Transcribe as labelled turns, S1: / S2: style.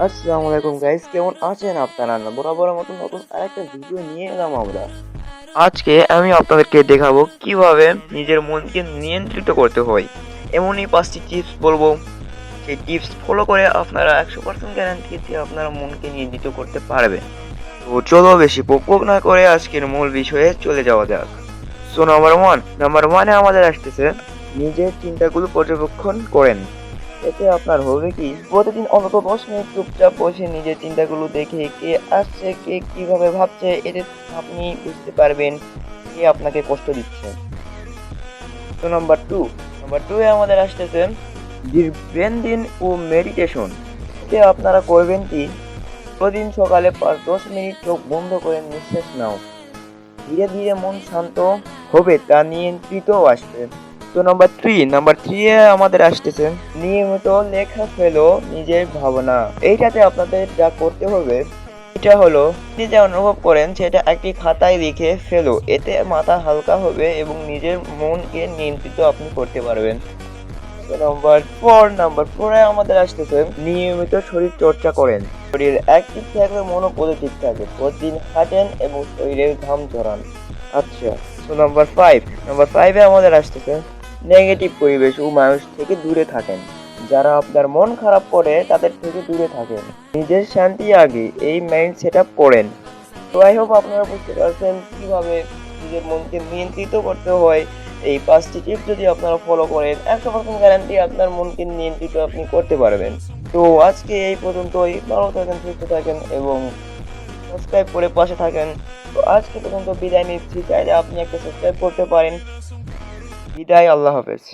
S1: আসসালামু আলাইকুম গাইস কেমন আছেন আপনারা? বরাবর মতন নতুন আরেকটা ভিডিও নিয়ে এলাম আমরা। আজকে আমি আপনাদেরকে দেখাবো কীভাবে নিজের মনকে নিয়ন্ত্রিত করতে হয়। এমনই পাঁচটি টিপস বলব। সেই টিপস ফলো করে আপনারা একশো পার্সেন্ট গ্যারান্টি দিয়ে আপনারা মনকে নিয়ন্ত্রিত করতে পারবেন। তো চলো বেশি বকবক না করে আজকের মূল বিষয়ে চলে যাওয়া যাক। সো নাম্বার ওয়ান নাম্বার ওয়ানে আমাদের আসতেছে নিজের চিন্তাগুলো পর্যবেক্ষণ করেন। এতে আপনার হবে কি? প্রতিদিন অন্তত দশ মিনিট চুপচাপ বসে নিজের চিন্তাগুলো দেখে কে আসছে, কে কীভাবে ভাবছে, এতে আপনি বুঝতে পারবেন কে আপনাকে কষ্ট দিচ্ছে। তো নাম্বার টু নাম্বার টু আমাদের আসতেছে দিন ও মেডিটেশন এতে আপনারা করবেন কি? প্রতিদিন সকালে পাঁচ দশ মিনিট চোখ বন্ধ করে নিঃশ্বাস নাও। ধীরে ধীরে মন শান্ত হবে, তা নিয়ন্ত্রিত আসবে। তো নাম্বার থ্রি নাম্বার থ্রি আমাদের আসতেছে, নিয়মিত লেখা ফেলো নিজের ভাবনা। এইটাতে আপনাদের যা করতে হবে, এটা হলো আপনি যা অনুভব করেন, সেটা একটি খাতায় লিখে ফেলো। এতে মাথা হালকা হবে এবং নিজের মনকে নিয়ন্ত্রিত আপনি করতে পারবেন। নাম্বার ফোর নাম্বার ফোরে আমাদের আসতেছে, নিয়মিত শরীর চর্চা করেন। শরীর অ্যাক্টিভ থাকলে মনও পজিটিভ থাকে, প্রতিদিন হাঁটেন এবং শরীরের ঘাম ঝরান। আচ্ছা তো নাম্বার ফাইভ নাম্বার ফাইভে আমাদের আসতেছে নেগেটিভ পরিবেশ ও মানুষ থেকে দূরে থাকেন। যারা আপনার মন খারাপ করে, তাদের থেকে দূরে থাকেন। নিজের শান্তি আগে, এই মাইন্ড সেট আপ করেন। তো আই হোপ আপনারা বুঝতে পারছেন কীভাবে নিজের মনকে নিয়ন্ত্রিত করতে হয়। এই পাঁচটি টিপ যদি আপনারা ফলো করেন, একশো পার্সেন্ট গ্যারান্টি আপনার মনকে নিয়ন্ত্রিত আপনি করতে পারবেন। তো আজকে এই পর্যন্তই। ভালো থাকেন, সুস্থ থাকেন এবং সাবস্ক্রাইব করে পাশে থাকেন। তো আজকে পর্যন্ত বিদায় নিচ্ছি। চাইলে আপনি একটা সাবস্ক্রাইব করতে পারেন। Hidayet Allah hafız.